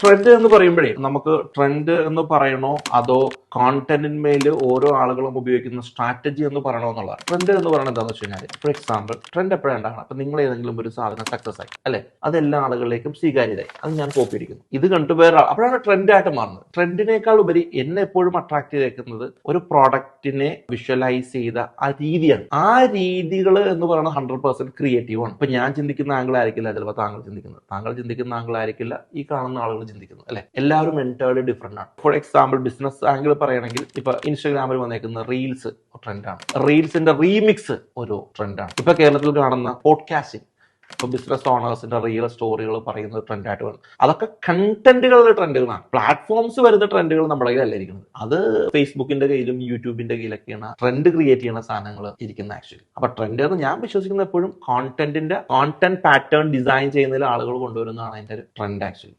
Trend എന്ന് പറയുമ്പോഴേ നമുക്ക് ട്രെൻഡ് എന്ന് പറയണോ അതോ കോണ്ടന്റിന്മേൽ ഓരോ ആളുകളും ഉപയോഗിക്കുന്ന സ്ട്രാറ്റജി എന്ന് പറയണോ എന്നുള്ളതാണ്. ട്രെൻഡ് എന്ന് പറയുന്നത് എന്താണെന്ന് വെച്ച് കഴിഞ്ഞാൽ ഫോർ എക്സാമ്പിൾ ട്രെൻഡ് എപ്പോഴാണ് അപ്പൊ നിങ്ങൾ ഏതെങ്കിലും ഒരു സാധനം സക്സസ് ആയി അല്ലെ? അത് എല്ലാ ആളുകളിലേക്കും സ്വീകാര്യതയായി. അത് ഞാൻ കോപ്പി ഇരിക്കുന്നു ഇത് കണ്ടു വേറെ അപ്പോഴാണ് ട്രെൻഡ് ആയിട്ട് മാറുന്നത്. ട്രെൻഡിനേക്കാൾ ഉപരി എന്നെ എപ്പോഴും അട്രാക്ട് ചെയ്തേക്കുന്നത് ഒരു പ്രോഡക്റ്റിനെ വിഷ്വലൈസ് ചെയ്ത ആ രീതിയാണ്. ആ രീതികൾ എന്ന് പറയുന്നത് ഹൺഡ്രഡ് പെർസെന്റ് ക്രിയേറ്റീവ് ആണ്. ഇപ്പൊ ഞാൻ ചിന്തിക്കുന്ന ആംഗിൾ ആയിരിക്കില്ല ചിലപ്പോൾ താങ്കൾ ചിന്തിക്കുന്നത്. താങ്കൾ ചിന്തിക്കുന്ന ആംഗിൾ ആയിരിക്കില്ല ഈ കാണുന്ന ആളുകൾ ചിന്തിക്കുന്നത് അല്ലെ? എല്ലാവരും മെന്റാലി ഡിഫറെന്റ് ആണ്. ഫോർ എക്സാമ്പിൾ ബിസിനസ് ആംഗിൾ പറയുകയാണെങ്കിൽ ഇപ്പൊ ഇൻസ്റ്റാഗ്രാമിൽ വന്നേക്കുന്ന റീൽസ് ട്രെൻഡാണ് റീൽസിന്റെ റീമിക്സ് ഒരു ട്രെൻഡാണ് ഇപ്പൊ കേരളത്തിൽ കാണുന്ന പോഡ്കാസ്റ്റിംഗ് ഇപ്പൊ ബിസിനസ് ഓണേഴ്സിന്റെ റിയൽ സ്റ്റോറികൾ പറയുന്ന ട്രെൻഡായിട്ട് വന്നു. അതൊക്കെ കണ്ടന്റുകളുടെ ട്രെൻഡുകളാണ് പ്ലാറ്റ്ഫോംസ് വരുന്ന ട്രെൻഡുകൾ നമ്മുടെ കയ്യിലല്ല ഇരിക്കുന്നത്. അത് ഫേസ്ബുക്കിന്റെ കയ്യിലും യൂട്യൂബിന്റെ കയ്യിലൊക്കെയാണ് ട്രെൻഡ് ക്രിയേറ്റ് ചെയ്യുന്ന സാധനങ്ങൾ ഇരിക്കുന്ന ആക്ച്വലി അപ്പൊ ട്രെൻഡ് എന്ന് ഞാൻ വിശ്വസിക്കുന്ന എപ്പോഴും കോണ്ടന്റിന്റെ കോണ്ടന്റ് പാറ്റേൺ ഡിസൈൻ ചെയ്യുന്നതിൽ ആളുകൾ കൊണ്ടുവരുന്നതാണ് അതിന്റെ ഒരു ട്രെൻഡ് ആക്ച്വലി